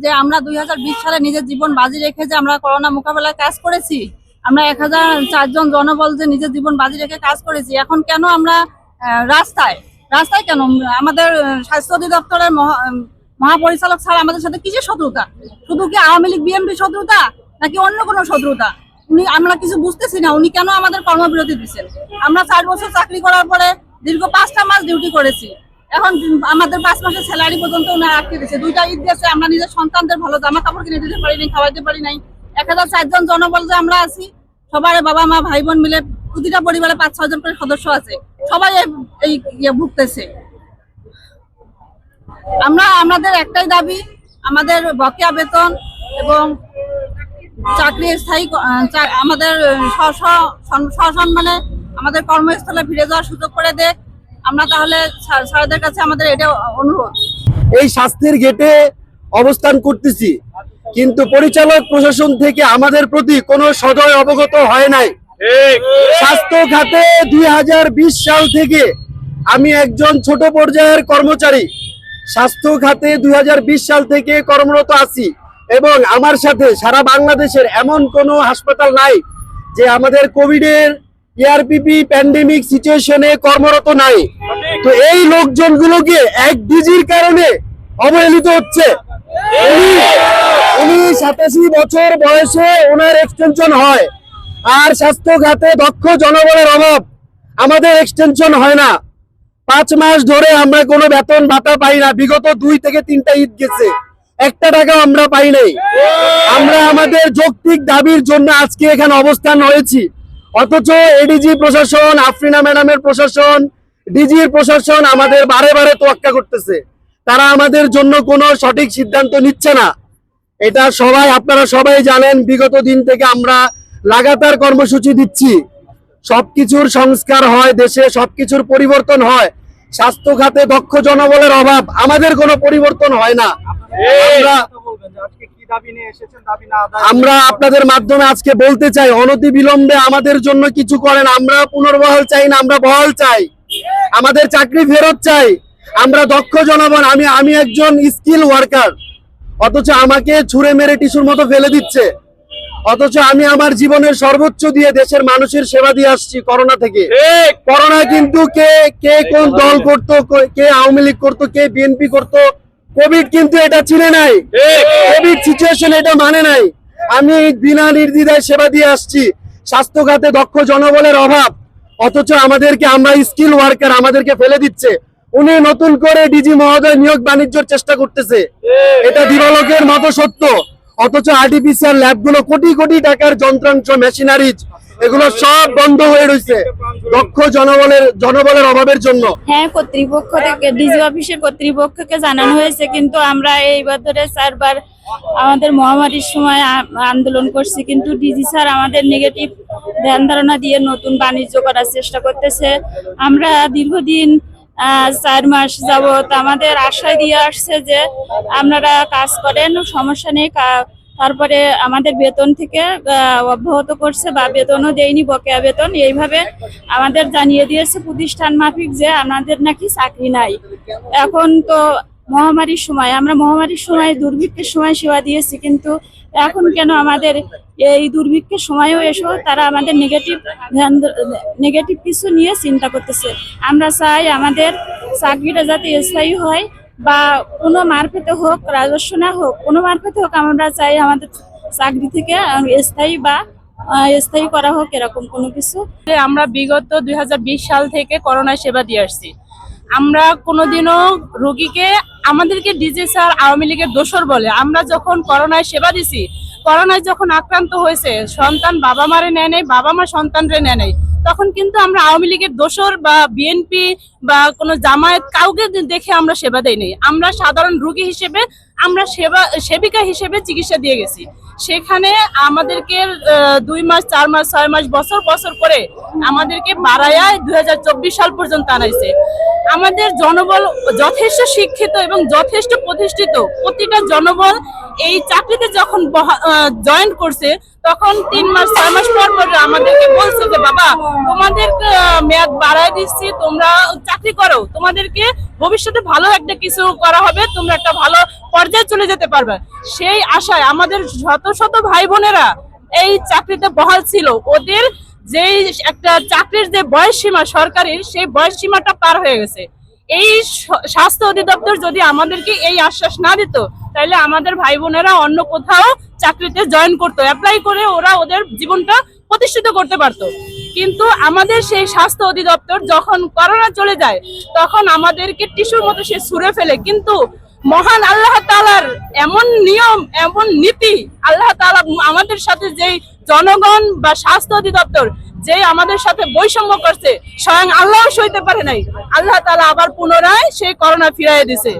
যে আমরা দুই হাজার বিশ সালে নিজের জীবন বাজি রেখে যে আমরা করোনা মোকাবেলায় কাজ করেছি, আমরা এক হাজার চারজন জনবল যে নিজের জীবন বাজি রেখে কাজ করেছি, এখন কেন আমরা রাস্তায় রাস্তায় কেন? আমাদের স্বাস্থ্য অধিদপ্তরের মহা- মহাপরিচালক স্যার আমাদের সাথে কিসের শত্রুতা? শুধু কি আওয়ামী লীগ বিএনপি শত্রুতা? নাকি অন্য কোনো শত্রুতা? উনি, আমরা কিছু বুঝতেছি না, উনি কেন আমাদের কর্মবিরতি দিচ্ছেন আমরা চার বছর চাকরি করার পরে দীর্ঘ পাঁচটা মাস ডিউটি করেছি। এখন আমাদের পাঁচ মাসের স্যালারি পর্যন্ত উনি আটকে দিচ্ছে দুইটা ঈদ গেছে, আমরা নিজের সন্তানদের ভালো জামা কাপড় কিনে দিতে পারি নাই, খাওয়াইতে পারি নাই। এক হাজার চারজন জনবল যে আমরা আছি, সবার বাবা মা, ভাই বোন মিলে প্রতিটা পরিবারে পাঁচ, ছয় জন করে সদস্য আছে। সবাই এই ইয়ে ভুগতেছে। আমরা, আমাদের একটাই দাবি, আমাদের বকেয়া বেতন এবং চাকরি স্থায়ী আমাদের সসম্মানে আমাদের কর্মস্থলে ফিরে যাওয়ার সুযোগ করে দেখ আমরা তাহলে স্যার- স্যারদের কাছে আমাদের এটা অনুরোধ। এই স্বাস্থ্যের গেটে অবস্থান করতেছি কিন্তু পরিচালক প্রশাসন থেকে আমাদের প্রতি কোনো সদয় অবগত হয় নাই। স্বাস্থ্য খাতে দুই হাজার বিশ সাল থেকে আমি একজন ছোট পর্যায়ের কর্মচারী। স্বাস্থ্য খাতে দুই হাজার বিশ সাল থেকে কর্মরত আছি। এবং আমার সাথে সারা বাংলাদেশের এমন কোনো হাসপাতাল নাই যে আমাদের কোভিডের ইআরপিপি প্যান্ডেমিক সিচুয়েশনে কর্মরত নাই। তো এই লোকজনগুলোকে এক ডিজির কারণে অবহেলিত হচ্ছে। উনি সাতাশি বছর বয়সে ওনার এক্সটেনশন হয়। আর স্বাস্থ্য খাতে দক্ষ জনবলের অভাব। আমাদের এক্সটেনশন হয় না। পাঁচ মাস ধরে আমরা কোনো বেতন ভাতা পাই না। বিগত দুই থেকে তিনটা ঈদ গেছে। একটা টাকা আমরা পাই নাই। আমরা আমাদের যৌক্তিক দাবির জন্য আজকে এখানে অবস্থান হয়েছি। অথচ এডিজি প্রশাসন আফরিনা ম্যাডামের প্রশাসন ডিজির প্রশাসন আমাদের বারে বারে তোয়াক্কা করতেছে। তারা আমাদের জন্য কোনো সঠিক সিদ্ধান্ত নিচ্ছে না। এটা সবাই আপনারা সবাই জানেন বিগত দিন থেকে আমরা লাগাতার কর্মসূচি দিচ্ছি। সবকিছুর সংস্কার হয় দেশে সবকিছুর পরিবর্তন হয়। স্বাস্থ্য খাতে দক্ষ জনবলের অভাব। আমাদের কোনো পরিবর্তন হয় না। আমরা আপনাদের মাধ্যমে আজকে বলতে চাই, অনতি বিলম্বে আমাদের জন্য কিছু করেন। আমরা পুনর্বহাল চাই না, আমরা বহাল চাই। আমাদের চাকরি ফেরত চাই। আমরা দক্ষ জনগণ আমি আমি একজন স্কিল ওয়ার্কার অথচ আমাকে ছুঁড়ে মেরে টিস্যুর মতো ফেলে দিচ্ছে। অথচ আমি আমার জীবনের সর্বোচ্চ দিয়ে দেশের মানুষের সেবা দিয়ে আসছি করোনা থেকে। করোনা কিন্তু কে কে কোন দল করতো কে- আওয়ামী লীগ করতো কে বিএনপি করতো কোভিড কিন্তু এটা চিনে নাই। কোভিড সিচুয়েশন এটা মানে নাই। আমি বিনা নির্দ্বিধায় সেবা দিয়ে আসছি। স্বাস্থ্য খাতে দক্ষ জনবলের অভাব। অথচ আমাদেরকে আমরা স্কিল ওয়ার্কার আমাদেরকে ফেলে দিচ্ছে। উনি নতুন করে ডিজি মহোদয় নিয়োগ বাণিজ্যর চেষ্টা করতেছে। এটা দিবালকের মতো সত্য। অথচ আর্টিফিশিয়াল ল্যাবগুলো কোটি কোটি টাকার যন্ত্রাংশ মেশিনারিজ এগুলো সব বন্ধ হয়ে রয়েছে দক্ষ জনবলের জনবলের অভাবের জন্য। হ্যাঁ কর্তৃপক্ষ থেকে ডিজি অফিসের কর্তৃপক্ষকে জানানো হয়েছে, কিন্তু আমরা এইবার ধরে চারবার আমাদের মহামারীর সময় আন্দোলন করছি, কিন্তু ডিজি স্যার আমাদের নেগেটিভ ধ্যান ধারণা দিয়ে নতুন বাণিজ্য করার চেষ্টা করতেছে। আমরা দীর্ঘদিন চার মাস যাবত আমাদের আশায় দিয়ে আসছে যে আপনারা কাজ করেন, সমস্যা নেই তারপরে আমাদের বেতন থেকে অব্যাহত করছে বা বেতনও দেয়নি, বকেয়া বেতন। এইভাবে আমাদের জানিয়ে দিয়েছে প্রতিষ্ঠান মাফিক যে আমাদের নাকি চাকরি নাই। এখন তো মহামারীর সময়, আমরা মহামারীর সময়, দুর্ভিক্ষের সময় সেবা দিয়েছি, কিন্তু এখন কেন আমাদের এই দুর্ভিক্ষের সময়ও এসো, তারা আমাদের নেগেটিভ ধ্যান নেগেটিভ কিছু নিয়ে চিন্তা করতেছে। আমরা চাই আমাদের চাকরিটা যাতে স্থায়ী হয়, বা কোনো মারফেতে হোক, রাজস্ব না হোক, কোনো মারফেতে হোক, আমরা চাই আমাদের চাকরি থেকে স্থায়ী বা স্থায়ী করা হোক এরকম কোনো কিছু। আমরা বিগত দুই হাজার বিশ সাল থেকে করোনা সেবা দিয়ে আসছি। আমরা কোনোদিনও রোগীকে, আমাদেরকে ডিজি স্যার আওয়ামী লীগের দোষর বলে। আমরা যখন করোনায় সেবা দিছি, করোনায় যখন আক্রান্ত হয়েছে, সন্তান বাবা মারে নেয় নেই, বাবা মা সন্তানরে নেয় নেই, তখন কিন্তু আমরা আওয়ামী লীগের দোষর বা বিএনপি বা কোনো জামায়াত কাউকে দেখে আমরা সেবা দেই নাই আমরা সাধারণ রোগী হিসেবে, আমরা সেবা, সেবিকা হিসেবে চিকিৎসা দিয়ে গেছি। সেখানে আমাদেরকে দুই মাস, চার মাস, ছয় মাস, বছর বছর করে আমাদেরকে বাড়ায়া দুই সাল পর্যন্ত আনাইছে। আমাদের জনবল যথেষ্ট শিক্ষিত এবং যথেষ্ট প্রতিষ্ঠিত। প্রতিটা জনবল এই চাকরিতে যখন জয়েন করছে, তখন তিন মাস, ছয় মাস পর পর আমাদেরকে বলছে যে, বাবা, তোমাদের মেয়াদ বাড়ায় দিচ্ছি, তোমরা চাকরি করো, তোমাদেরকে ভবিষ্যতে ভালো একটা কিছু করা হবে, তোমরা একটা ভালো পর্যায়ে চলে যেতে পারবে। সেই আশায় আমাদের শত শত ভাই বোনেরা এই চাকরিতে বহাল ছিল। ওদের যেই একটা চাকরির যে বয়স সীমা সরকারের, সেই বয়স সীমাটা পার হয়ে গেছে। এই স্বাস্থ্য অধিদপ্তর যদি আমাদেরকে এই আশ্বাস না দিত, তাহলে আমাদের ভাই বোনেরা অন্য কোথাও চাকরিতে জয়েন করতো। অ্যাপ্লাই করে ওরা ওদের জীবনটা প্রতিষ্ঠিত করতে পারতো। কিন্তু আমাদের সেই স্বাস্থ্য অধিদপ্তর যখন করোনা চলে যায়, তখন আমাদেরকে টিস্যুর মতো সে ছুঁড়ে ফেলে। কিন্তু মহান আল্লাহ তালার এমন নিয়ম, এমন নীতি, আল্লাহ তাআলা আমাদের সাথে যেই জনগণ বা স্বাস্থ্য অধিদপ্তর যে আমাদের সাথে বৈষম্য করছে, স্বয়ং আল্লাহ সইতে পারে নাই। আল্লাহ তাআলা আবার পুনরায় সেই করোনা ফিরাই দিছে।